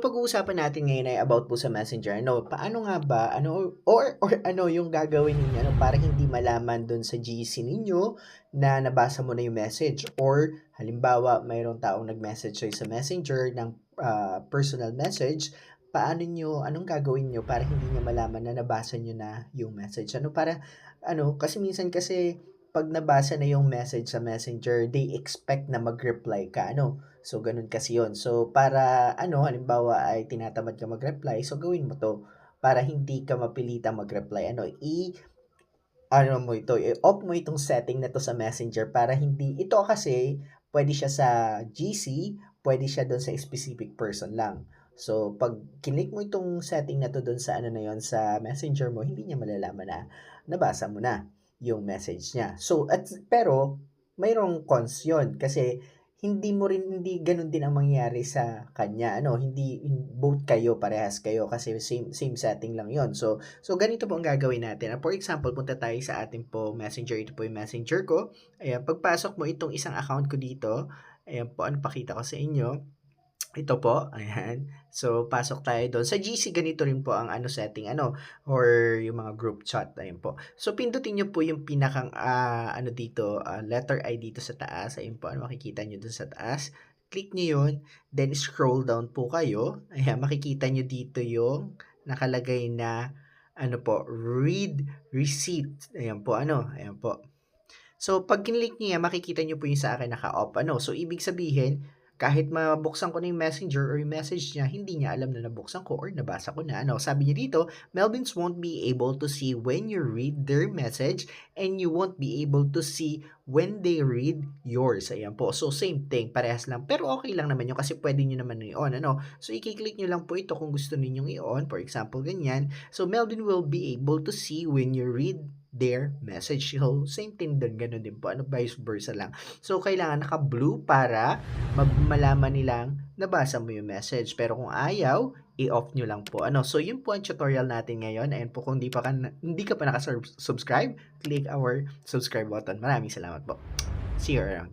pag-uusapan natin ngayon ay about po sa Messenger. Ano, paano nga ba, ano, or, or ano yung gagawin ninyo ano, para hindi malaman dun sa GC ninyo na nabasa mo na yung message. Or, halimbawa, mayroong taong nag-message sa Messenger ng ah, personal message, paano nyo, anong gagawin nyo para hindi niya malaman na nabasa nyo na yung message? Ano, para, ano, kasi minsan kasi, pag nabasa na yung message sa Messenger, they expect na mag-reply ka, ano, So, ganun kasi yon So, para, ano, halimbawa ay tinatamad ka mag-reply, so gawin mo to para hindi ka mapilita mag-reply. Ano, i, ano mo ito, i-off mo itong setting na to sa Messenger para hindi, ito kasi, pwede siya sa GC, pwede siya doon sa specific person lang. So, pag kinik mo itong setting na to doon sa ano na yon sa Messenger mo, hindi niya malalaman na nabasa mo na yung message niya. So, at, pero, mayroong cons yun. Kasi hindi mo rin hindi ganun din ang mangyayari sa kanya. Ano hindi both kayo parehas kayo. Kasi same same setting lang yon so so ganito po ang gagawin natin. For example punta tayo sa ating po messenger. Ito po yung messenger ko. Ayan pagpasok mo itong isang account ko dito. Ayan po ano pakita ko sa inyo ito po, ayan. So, pasok tayo doon. Sa GC, ganito rin po ang ano setting, ano, or yung mga group chat, ayan po. So, pindutin nyo po yung pinakang, ah, ano dito, ah, letter I dito sa taas. Ayan po, ano makikita nyo doon sa taas. Click nyo yun, then scroll down po kayo. Ayan, makikita nyo dito yung nakalagay na, ano po, read receipt. Ayan po, ano, ayan po. So, pag kinlik nyo yan, makikita nyo po yung sa akin naka-off. Ano? So, ibig sabihin, kahit mabuksan ko na yung messenger or yung message niya, hindi niya alam na nabuksan ko or nabasa ko na. Ano, sabi niya dito, Melvins won't be able to see when you read their message and you won't be able to see when they read yours. Ayan po. So, same thing. Parehas lang. Pero okay lang naman yun kasi pwede nyo naman i-on. Ano? So, i-click nyo lang po ito kung gusto ninyong i-on. For example, ganyan. So, Melvin will be able to see when you read their message. So, same thing din, ganun din po. Ano, vice versa lang. So, kailangan naka-blue para malaman nilang nabasa mo yung message. Pero kung ayaw, i-off nyo lang po. Ano, so yun po ang tutorial natin ngayon. And po kung di, pa ka, hindi ka pa nakasubscribe, click our subscribe button. Maraming salamat po. See you around.